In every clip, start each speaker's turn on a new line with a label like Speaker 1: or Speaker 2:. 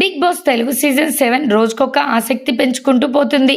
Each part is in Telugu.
Speaker 1: Big boss Telugu season seven రోజుకొక ఆసక్తి పెంచుకుంటూ పోతుంది.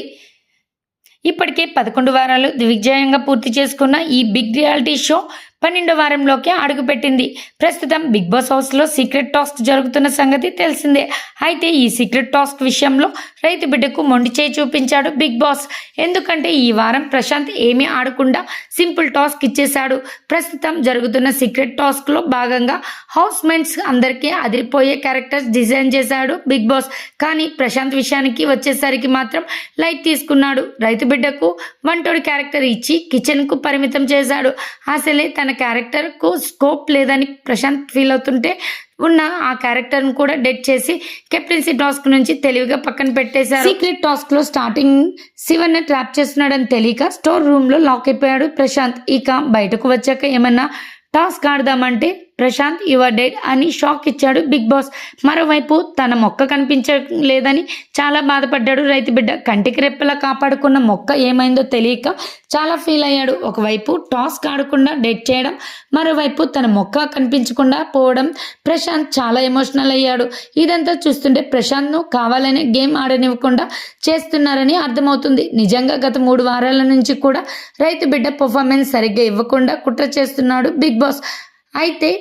Speaker 1: ఇప్పటికే పదకొండు వారాలు దిగ్విజయంగా పూర్తి చేసుకున్న ఈ బిగ్ రియాలిటీ షో పన్నెండో వారంలోకి అడుగుపెట్టింది. ప్రస్తుతం బిగ్ బాస్ హౌస్లో సీక్రెట్ టాస్క్ జరుగుతున్న సంగతి తెలిసిందే. అయితే ఈ సీక్రెట్ టాస్క్ విషయంలో రైతు బిడ్డకు మొండి చేయి చూపించాడు బిగ్ బాస్. ఎందుకంటే ఈ వారం ప్రశాంత్ ఏమీ ఆడకుండా సింపుల్ టాస్క్ ఇచ్చేశాడు. ప్రస్తుతం జరుగుతున్న సీక్రెట్ టాస్క్లో భాగంగా హౌస్ మేట్స్ అందరికీ అదిరిపోయే క్యారెక్టర్స్ డిజైన్ చేశాడు బిగ్ బాస్. కానీ ప్రశాంత్ విషయానికి వచ్చేసరికి మాత్రం లైట్ తీసుకున్నాడు. రైతు బిడ్డకు వంటోడి క్యారెక్టర్ ఇచ్చి కిచెన్కు పరిమితం చేశాడు. అసలే తన క్యారెక్టర్కు స్కోప్ లేదని ప్రశాంత్ ఫీల్ అవుతుంటే ఉన్న ఆ క్యారెక్టర్ను కూడా డెడ్ చేసి కెప్టెన్సీ టాస్క్ నుంచి తెలివిగా పక్కన పెట్టేశారు. సీక్రెట్ టాస్క్లో స్టార్టింగ్ శివన్ ట్రాప్ చేస్తున్నాడని తెలియక స్టోర్ రూమ్లో లాక్ అయిపోయాడు ప్రశాంత్. ఇక బయటకు వచ్చాక ఏమన్నా టాస్క్ ఆడదామంటే ప్రశాంత్ యువర్ డెడ్ అని షాక్ ఇచ్చాడు బిగ్ బాస్. మరోవైపు తన మొక్క కనిపించలేదని చాలా బాధపడ్డాడు రైతు బిడ్డ. కంటికి రెప్పలా కాపాడుకున్న మొక్క ఏమైందో తెలియక చాలా ఫీల్ అయ్యాడు. ఒకవైపు టాస్క్ ఆడకుండా డెడ్ చేయడం మరోవైపు తన మొక్క కనిపించకుండా పోవడం ప్రశాంత్ చాలా ఎమోషనల్ అయ్యాడు. ఇదంతా చూస్తుంటే ప్రశాంత్ను కావాలనే గేమ్ ఆడనివ్వకుండా చేస్తున్నారని అర్థమవుతుంది. నిజంగా గత మూడు వారాల నుంచి కూడా రైతు బిడ్డ పర్ఫార్మెన్స్ సరిగ్గా ఇవ్వకుండా కుట్ర చేస్తున్నాడు బిగ్ బాస్. అయితే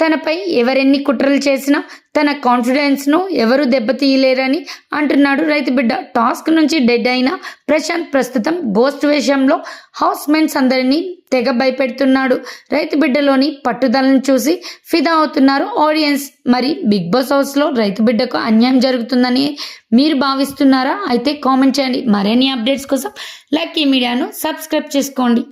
Speaker 1: తనపై ఎవరెన్ని కుట్రలు చేసినా తన కాన్ఫిడెన్స్ను ఎవరు దెబ్బతీయలేరని అంటున్నాడు రైతు బిడ్డ. టాస్క్ నుంచి డెడ్ అయిన ప్రశాంత్ ప్రస్తుతం గోస్ట్ వేషంలో హౌస్ మెన్స్ అందరినీ తెగ భయపెడుతున్నాడు. రైతు బిడ్డలోని పట్టుదలను చూసి ఫిదా అవుతున్నారు ఆడియన్స్. మరి బిగ్ బాస్ హౌస్లో రైతు బిడ్డకు అన్యాయం జరుగుతుందని మీరు భావిస్తున్నారా? అయితే కామెంట్ చేయండి. మరిన్ని అప్డేట్స్ కోసం లక్కీ మీడియాను సబ్స్క్రైబ్ చేసుకోండి.